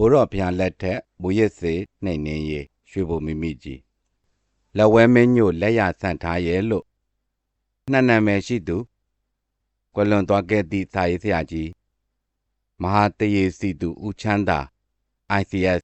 ိုးတော်ဘုရားလက်ထက်မူရစ်စေနှိမ်နှင်းရေးရွှေဘုံမိမိကြီးလက်ဝဲမင်းညို့လက်ရဆန့်ထားရဲ့လို့နှစ်နာမည်ရှိသူကွယ်လွန်သွားခဲ့သည့်စာရေးဆရာကြီးမဟာတရေစီသူဦးချမ်းသာ ICS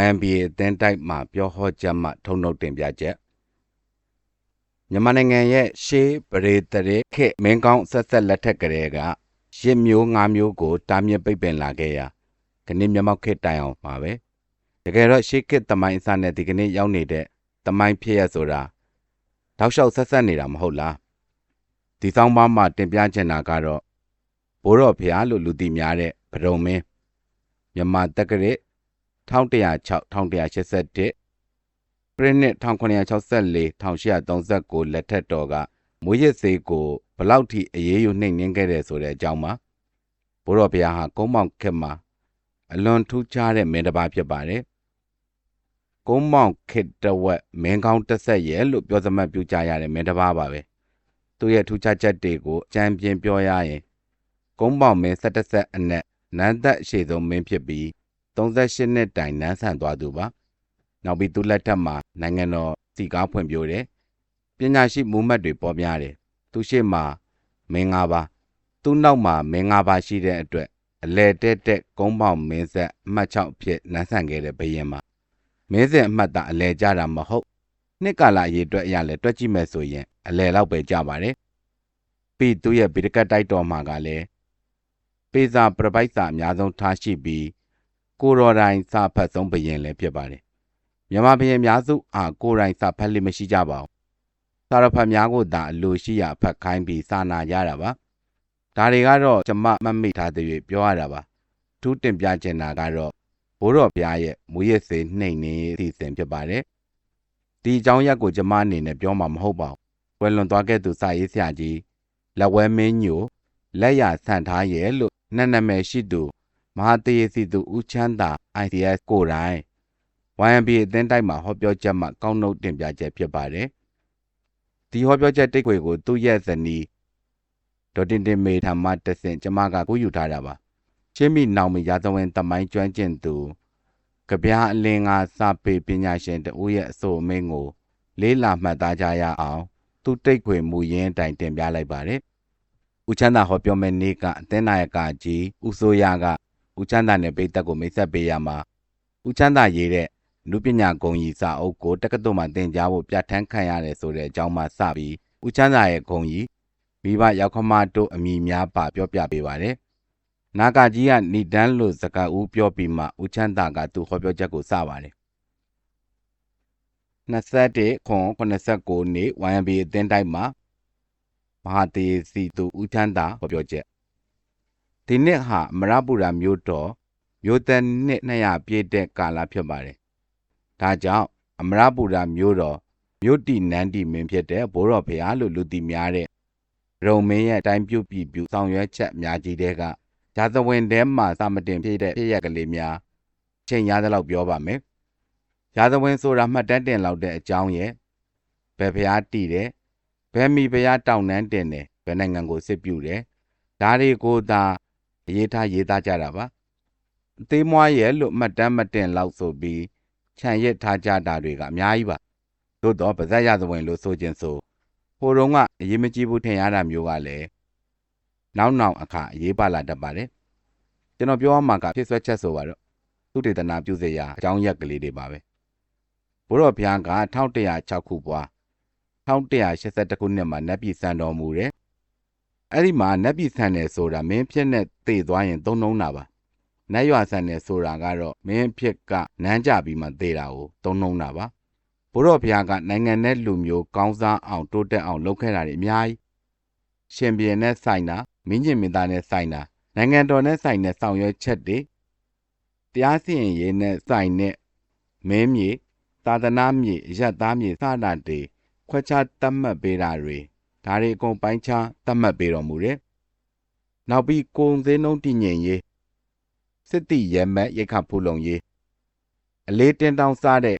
YMBA အသင်းတိုက်မှာပြောဟောချက်မှထုံနှုတ်တင်ပြချက်မြန်မာနိုင်ငံရဲ့ရှေးပရိသရေခေတ်မင်းကောင်းဆက်ဆက်လက်ထက်ကလေးကရစ်မျိုးငါးမျိုးကိုတားမြစ်ပိတ်ပင်လာခဲ့ရာ ခဏမျက်မှောက်ခေတ်တိုင်အောင်ပါပဲတကယ်တော့ရှေးခေတ်သမိုင်းအစနဲ့ဒီကနေ့ရောက်နေတဲ့သမိုင်းဖြစ်ရဆိုတာတောက်လျှောက်ဆက်ဆက်နေတာမဟုတ်လားဒီဆောင်ပါမှာတင်ပြချင်တာကတော့ဘိုးတော်ဖျားလို့လူသိများတဲ့ဗရုံမင်းမြန်မာတက္ကရာ1106 1181ပြည့်နှစ်1964 1839လက်ထက်တော်ကမွေးရစေးကိုဘလောက်ထိအေးအေးယူနှိမ့်နှင်းခဲ့တယ်ဆိုတဲ့အကြောင်းပါဘိုးတော်ဘုရားဟာကုန်းမောင်ခက်မှာ အလွန်ထူးခြားတဲ့မင်းတစ်ပါးဖြစ်ပါတယ်ကုန်းမောင်ခေတဝက်မင်းကောင်းတက်ဆက်ရဲ့လို့ပြောစမှတ်ပြုကြရတဲ့မင်းတစ်ပါးပါပဲသူ့ရဲ့ထူးခြားချက်တွေကိုအကြံပြင်းပြောရရင်ကုန်းပေါင်မင်း၁၁ဆက်အနက်နန်းသက်အရှိဆုံးမင်းဖြစ်ပြီး38နှစ်တိုင်နန်းဆန်သွားသူပါနောက်ပြီးသူလက်ထက်မှာနိုင်ငံတော်စီကားဖွံ့ဖြိုးတယ်ပညာရှိမူမှတ်တွေပေါ်များတယ်သူရှိမှမင်း၅ပါးသူနောက်မှာမင်း၅ပါးရှိတဲ့အတွက် အလဲတက်တက်ကုန်းပေါင်မင်းဆက်အမှတ်6အဖြစ်နန်းဆန်ခဲ့တဲ့ဘယင်မှာမင်းဆက်အမှတ်သာအလဲကြတာမဟုတ်နှစ်ကာလအရေးအတွက်အရလဲတွက်ကြည့်မယ်ဆိုရင်အလဲလောက်ပဲကြပါတယ်ပြီးသူရဲ့ဗိဒကတ်တိုက်တော်မှာကလည်းပေစာပြပိုက်စာအများဆုံးထားရှိပြီးကိုရော်တိုင်းစာဖတ်ဆုံးဘယင်လည်းဖြစ်ပါတယ်မြန်မာဘယင်များစုအားကိုယ်တိုင်စာဖတ်လိမရှိကြပါဘူးစာရဖတ်များကိုသာအလိုရှိရာဖတ်ခိုင်းပြီးစာနာကြတာပါ ဒါတွေကတော့ကျမမမိထားတဲ့၍ပြောရတာပါထူးတင်ပြချင်တာကတော့ဘိုးတော်ဘုရားရဲ့မူရစ်စေနှိမ်နေအစီအစဉ်ဖြစ်ပါတယ်ဒီအကြောင်းရက်ကိုကျမအနေနဲ့ပြောမှာမဟုတ်ပါဘူးဝယ်လွန်သွားခဲ့သူစာရေးဆရာကြီးလက်ဝဲမင်းညိုလက်ရဆန့်ထားရဲ့လို့နတ်နာမည်ရှိသူမဟာတေစီသူဦးချမ်းသာ ICS ကိုယ်တိုင် YMB အသင်းတိုက်မှာဟောပြောချက်မှကောင်းနှုတ်တင်ပြချက်ဖြစ်ပါတယ်ဒီဟောပြောချက်တိတ်ခွေကိုသူ့ရဲ့ဇနီး ဒေါ်တင်တင်မေထံမှတဆင့်ကျမကကိုယူထားတာပါချင်းမိနောင်မီရာဇဝင်တမိုင်းကျွမ်းကျင်သူကြပြားအလင်းကစာပေပညာရှင်တဦးရဲ့အဆိုအမိန့်ကို လေးလာမှတ်သားကြရအောင် သူတိတ်ခွေမူရင်းတိုင်တင်ပြလိုက်ပါတယ်ဦးချမ်းသာဟောပြောမဲ့နေ့ကအသင်းနာယကကြီးဦးစိုးရကဦးချမ်းသာနဲ့ပိတ်သက်ကိုမိတ်ဆက်ပေးရမှာဦးချမ်းသာရေးတဲ့လူပညာဂုံကြီးစာအုပ်ကိုတက္ကသိုလ်မှာသင်ကြားဖို့ပြဋ္ဌာန်းခံရတယ်ဆိုတဲ့အကြောင်းမှစပြီးဦးချမ်းသာရဲ့ဂုံကြီး မိဘရောက်ခမတို့အမိများပါပြောပြပေးပါတယ်။နာဂကြီးကဏိဒန်းလို့စကားဦးပြောပြီးမှဦးချမ်းသာကသူ့ဟောပြောချက်ကိုစပါတယ်။21ခွန်89နေ့ YMB အသင်းတိုင်းမှာမဟာတေစီသူဦးချမ်းသာဟောပြောချက်ဒီနှစ်ဟာမရပူရာမြို့တော်မြို့သက်နှစ်200ပြည့်တဲ့ကာလဖြစ်ပါတယ်။ဒါကြောင့်အမရပူရာမြို့တော်မြို့တီနန်းတီမင်းဖြစ်တဲ့ဘိုးတော်ဖရာလို့လူသိများတဲ့ ရုံမင်းရဲ့အတိုင်းပြုပြည်ပြုဆောင်ရွက်ချက်အများကြီးတဲ့ကဂျာသဝင်ထဲမှာစာမတင်ဖြစ်တဲ့ဖြစ်ရကလေးများချိန်ရသလောက်ပြောပါမယ်။ဂျာသဝင်ဆိုတာမှတ်တမ်းတင်လောက်တဲ့အကြောင်းရဲ့ဘယ်ဖရာတီတယ်ဘယ်မိဖရာတောင်နှန်းတင်တယ်ဘယ်နိုင်ငံကိုစစ်ပြုတယ်ဒါတွေကိုသာရေးထားရေးသားကြတာပါအသေးမွားရဲ့လို့မှတ်တမ်းမတင်လောက်ဆိုပြီးခြံရစ်ထားကြတာတွေက အများကြီးပါသို့တော့ပါဇက်ရသဝင်လို့ဆိုခြင်းဆို ဟိုတုန်းကအရေးမကြီးဘူးထင်ရတာမျိုးကလည်းနောက်နောက်အခါအရေးပါလာတတ်ပါတယ်ကျွန်တော်ပြောရမှာကဖြစ်ဆွဲချက်ဆိုပါတော့သူတေသနာပြုစေရာအကြောင်းရက်ကလေးတွေပါပဲဘုရောဘုရားက1106ခုပွား1182ခုနှစ်မှာနတ်ပြည်စံတော်မူတယ်အဲ့ဒီမှာနတ်ပြည်ဆန်တယ်ဆိုတာမင်းဖြစ်နဲ့တည်သွားရင်သုံးလုံးတာပါနတ်ရွာဆန်တယ်ဆိုတာကတော့မင်းဖြစ်ကနန်းကြပြီးမှတည်တာကိုသုံးလုံးတာပါ ဘုရောဘုရားကနိုင်ငံနဲ့လူမျိုးကောင်းစားအောင်တိုးတက်အောင်လုပ်ခဲ့တာတွေအများကြီးရှင်ဘီနဲ့ဆိုင်တာမင်းကျင်မင်းသားနဲ့ဆိုင်တာနိုင်ငံတော်နဲ့ဆိုင်တဲ့ဆောင်ရွက်ချက်တွေတရားစီရင်ရေးနဲ့ဆိုင်တဲ့မင်းမြေသာသနာမြေရက်သားမြေစတာတွေခွဲခြားတတ်မှတ်ပေးတာတွေဒါတွေအကုန်ပိုင်းခြားသတ်မှတ်ပေးတော်မူတယ်။နောက်ပြီးကုံစင်းနှုံးတည်ငြိမ်ရေးစစ်တီရဲမက်ရိတ်ခဖူးလုံရေးအလေးတင်တောင်းစားတဲ့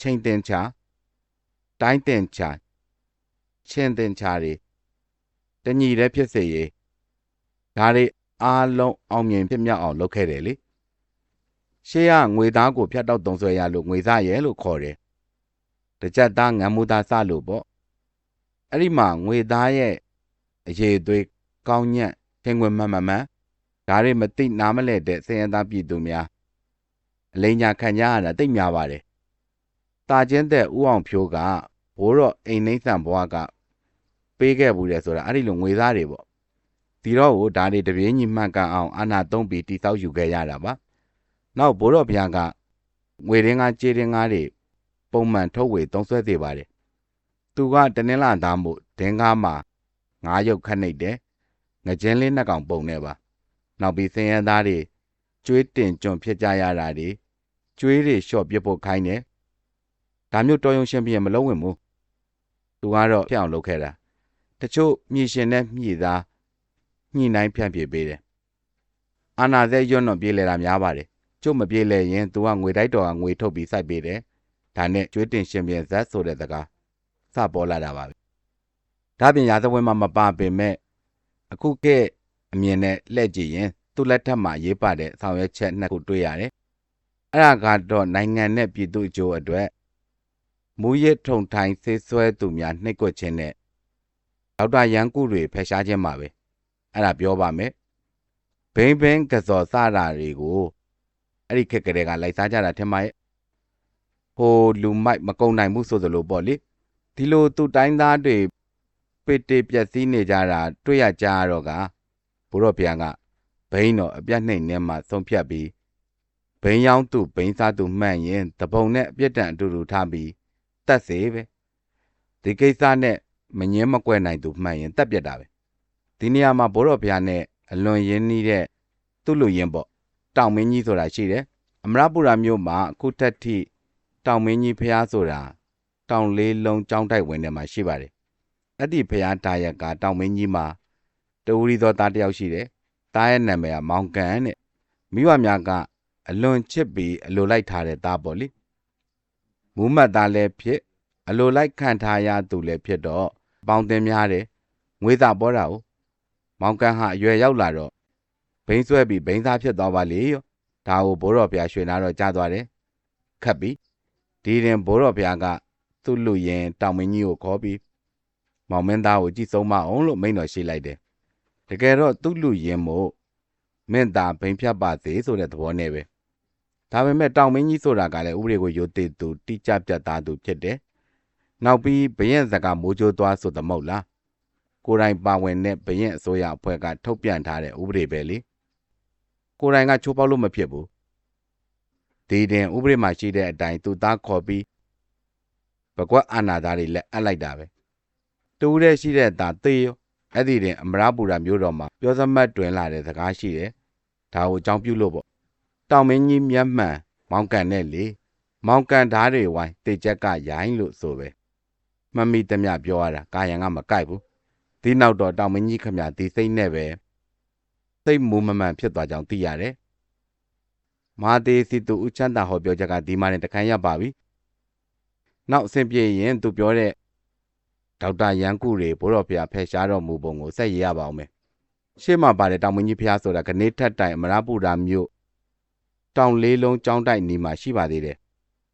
ချိန်တင်ချာတိုင်းတင်ချာချင်းတင်ချာတွေတညီတဲ့ဖြစ်စေရေးဒါတွေအားလုံးအောင်မြင်ဖြစ်မြောက်အောင်လုပ်ခဲ့တယ်လေရှေးကငွေသားကိုဖြတ်တောက်သုံးဆွဲရလို့ငွေစားရဲလို့ခေါ်တယ်တကြက်သားငံမှုသားစလို့ပေါ့အဲ့ဒီမှာငွေသားရဲ့အရေးသွေးကောင်းညံ့ထင်ွယ်မှန်မှန်မှန်ဒါတွေမသိနားမလဲတဲ့စင်ရသားပြည်သူများအလိညာခံကြရတာတိတ်များပါတယ် တာချင်းတဲ့ဥအောင်ဖြိုးကဘိုးတော့အိမ်နှိမ့်ဆန်ဘွားကပေးခဲ့ဘူးတယ်ဆိုတာအဲ့ဒီလိုငွေသားတွေပေါ့ဒီတော့ဟိုဒါတွေတပြေးညီမှန်ကန်အောင်အာနာသုံးပြီးတိဆောက်ယူခဲ့ရတာပါနောက်ဘိုးတော်ဘုရားကငွေရင်းကားကြေးရင်းကားတွေပုံမှန်ထုတ်ဝေသုံးစွဲသေးပါတယ်သူကတနင်္လာသားမို့ဒင်းကားမှာငါးရုပ်ခတ်နေတယ်ငကြင်းလေးနှစ်ကောင်ပုံနေပါနောက်ပြီးစင်ရသားတွေကျွေးတင်ကြွန့်ဖြစ်ကြရတာတွေကျွေးတွေလျှော့ပြဖို့ခိုင်းတယ် ဒါမျိုးတော်ရုံရှင်ပြမလုံးဝင်ဘူးသူကတော့ဖြစ်အောင်လုပ်ခဲ့တာတချို့မြည်ရှင်တဲ့မြည်သားညှိနှိုင်းဖြန့်ပြပေးတယ်အာနာသက်ရွတ်တော့ပြေးလဲတာများပါတယ်ကျုပ်မပြေးလဲရင်သူကငွေတိုက်တော်ကငွေထုတ်ပြီးစိုက်ပေးတယ်ဒါနဲ့ကျွေးတင်ရှင်ပြန်ဇက်ဆိုတဲ့စကားစပေါ်လာတာပါပဲဒါပြင်ရာဇဝဲမှာမပါပင်မဲ့အခုကဲ့အမြင်နဲ့လှည့်ကြည့်ရင်သူ့လက်ထက်မှာရေးပါတဲ့ဆောင်ရွက်ချက်နှစ်ခုတွေ့ရတယ်အဲ့ဒါကတော့နိုင်ငံနဲ့ပြည်သူအကျိုးအတွက် မူရစ်ထုံထိုင်ဆေးဆွဲသူများနှိပ်ကွက်ခြင်းနဲ့ဒေါက်တာရန်ကုတွေဖယ်ရှားခြင်းပါပဲအဲ့ဒါပြောပါမယ်ဘိန်းဘိန်းကစော်စတာတွေကိုအဲ့ဒီခက်ကလေးကလိုက်စားကြတာထင်ပါရဲ့ဟိုလူမိုက်မကုံနိုင်ဘူးဆိုသလိုပေါ့လေဒီလိုသူ့တိုင်းသားတွေပေတေပြက်စီးနေကြတာတွေ့ရကြတော့ကဘိုးတော်ဘုရားကဘိန်းတော်အပြတ်နှိမ့်နဲ့မှဆုံးဖြတ်ပြီးဘိန်းရောင်းသူဘိန်းစားသူမှန်ရင်တပုံနဲ့အပြစ်ဒဏ်အတူတူထားပြီး တတ်စေပဲဒီကိစ္စနဲ့မငင်းမကွဲနိုင်သူမှန်ရင်တက်ပြက်တာပဲဒီနေရာမှာဘိုးတော်ဘုရားနဲ့အလွန်ရင်းနှီးတဲ့သူ့လူရင်ပေါ့တောင်မင်းကြီးဆိုတာရှိတယ်အမရပူရာမြို့မှာအခုတက်ထိတောင်မင်းကြီးဖျားဆိုတာတောင်လေးလုံးကျောင်းတိုက်ဝင်ထဲမှာရှိပါတယ်အဲ့ဒီဖျားတာရကတောင်မင်းကြီးမှာတဝရီသောသားတစ်ယောက်ရှိတယ်သားရဲ့နာမည်ကမောင်ကန်တဲ့မိဘများကအလွန်ချစ်ပြီးအလိုလိုက်ထားတဲ့သားပေါ့လေ မူးမတ်သားလည်းဖြစ် အလိုလိုက်ခံထားရသူလည်းဖြစ်တော့ပေါင်းတင်များတယ်ငွေသားပေါ်တာ哦မောင်ကန်ဟာအရွယ်ရောက်လာတော့ဘိန်းဆွဲပြီးဘိန်းသားဖြစ်သွားပါလေရောဒါကိုဘိုးတော်ဘုရားရွှေနာတော့ကြားသွားတယ်ခတ်ပြီးဒီရင်ဘိုးတော်ဘုရားကသူ့လူရင်တောင်မင်းကြီးကိုခေါ်ပြီးမောင်မင်းသားကိုကြည့်ဆုံးမအောင်လို့မိန့်တော်ရှိလိုက်တယ်တကယ်တော့သူ့လူရင်မို့မင်းသားဘိန်းဖြတ်ပါသေးဆိုတဲ့သဘောနဲ့ပဲ ဒါပေမဲ့တောင်မင်းကြီးဆိုတာကလည်းဥပဒေကိုယိုသေးသူတိကျပြတ်သားသူဖြစ်တယ်နောက်ပြီးဘရင်စကားမိုးကြိုးသွားဆိုသမဟုတ်လားကိုယ်တိုင်ပါဝင်တဲ့ဘရင်အစိုးရအဖွဲ့ကထုတ်ပြန်ထားတဲ့ဥပဒေပဲလေကိုယ်တိုင်ကချိုးပေါက်လို့မဖြစ်ဘူးဒီတင်ဥပဒေမှာရှိတဲ့အတိုင်းသူသားခေါ်ပြီးဘကွက်အာနာသားတွေလက်အပ်လိုက်တာပဲတူးတဲ့ရှိတဲ့သားသေရောအဲ့ဒီတင်အမရပူရာမျိုးတော်မှာပြောစမတ်တွင်လာတဲ့စကားရှိတယ်ဒါကိုအကြောင်းပြုလို့ပေါ့ တောင်မင်းကြီးမျက်မှန်မောင်ကန်နဲ့လေမောင်ကန်ဓားတွေဝိုင်းတေချက်ကရိုင်းလို့ဆိုပဲမမီတမျှပြောရတာကာယံကမကြိုက်ဘူးဒီနောက်တော့တောင်မင်းကြီးခမရဒီစိတ်နဲ့ပဲစိတ်မူမမှန်ဖြစ်သွားကြောင်းသိရတယ်။မာသေးစီသူဥချမ်းသာဟောပြောချက်ကဒီမှနဲ့တခန်းရပါပြီ။နောက်အဆင်ပြေရင်သူပြောတဲ့ဒေါက်တာရန်ကုတွေဘိုးတော်ဖျားဖယ်ရှားတော်မူပုံကိုဆက်ရေးရပါအောင်မယ်။ရှေ့မှာပါတဲ့တောင်မင်းကြီးဖျားဆိုတာကနေထက်တိုင်အမရပူရာမြို့ တောင်လေးလုံးကျောင်းတိုက်နီးမှာ ရှိပါသေးတယ်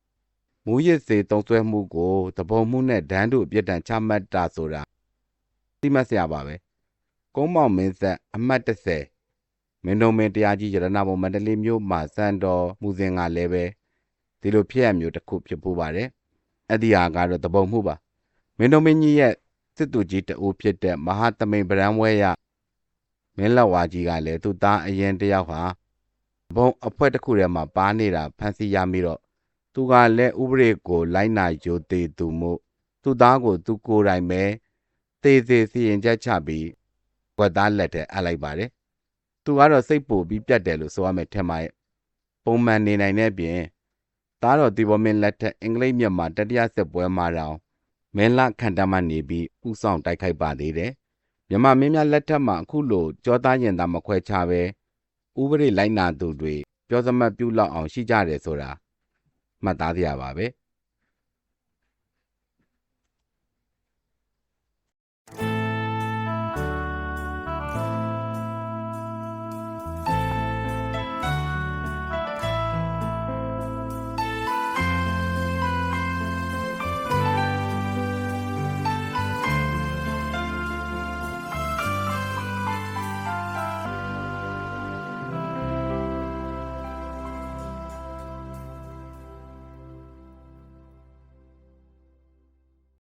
။မူရစ်စေတုံးဆွဲမှုကိုတဘုံမှုနဲ့ဒန်းတို့အပြစ်ဒဏ်ချမှတ်တာဆိုတာသိမှတ်စရာပါပဲ။ကုန်းမောင်မင်းဆက် အမှတ်30မင်းတို့မင်း တရားကြီး ရတနာဘုံ မန္တလေးမြို့မှာစံတော်မူစဉ်ကလည်းပဲ ဒီလိုဖြစ်ရမျိုး တစ်ခု ဖြစ်ပူပါတယ် အဲ့ဒီဟာကတော့တပုံမှုပါ မင်းတို့မင်းကြီးရဲ့ စစ်သူကြီးတအိုးဖြစ်တဲ့ မဟာသမိန်ဗရန်ဝဲရ မင်းလက်ဝါကြီးကလည်း သူ့သားအရင်တယောက်ဟာ ဘုံအဖွဲ့တစ်ခုထဲမှာပါနေတာဖန်စီရမိတော့သူကလည်းဥပဒေကိုလိုက်နာယူသေးသူမို့သူ့သားကိုသူကိုယ်တိုင်ပဲသေသေးစီရင်ချက်ချပြီးဝက်သားလက်ထဲအပ်လိုက်ပါတယ်သူကတော့စိတ်ပူပြီးပြတ်တယ်လို့ဆိုရမယ်ထင်ပါရဲ့ပုံမှန်နေနိုင်တဲ့ပြင်သားတော်ဒီဘောမင်းလက်ထက်အင်္ဂလိပ်မြတ်မှာတတိယစစ်ပွဲမှာတောင်မင်းလခန္ဓာမှနေပြီးဥဆောင်တိုက်ခိုက်ပါသေးတယ်မြမမင်းများလက်ထက်မှာအခုလိုကြောသားရင်သားမခွဲခြားပဲ ဥပဒေလိုက်နာသူတွေပြောသမတ်ပြုလောက်အောင်ရှိကြတယ်ဆိုတာမှတ်သားကြရပါပဲ။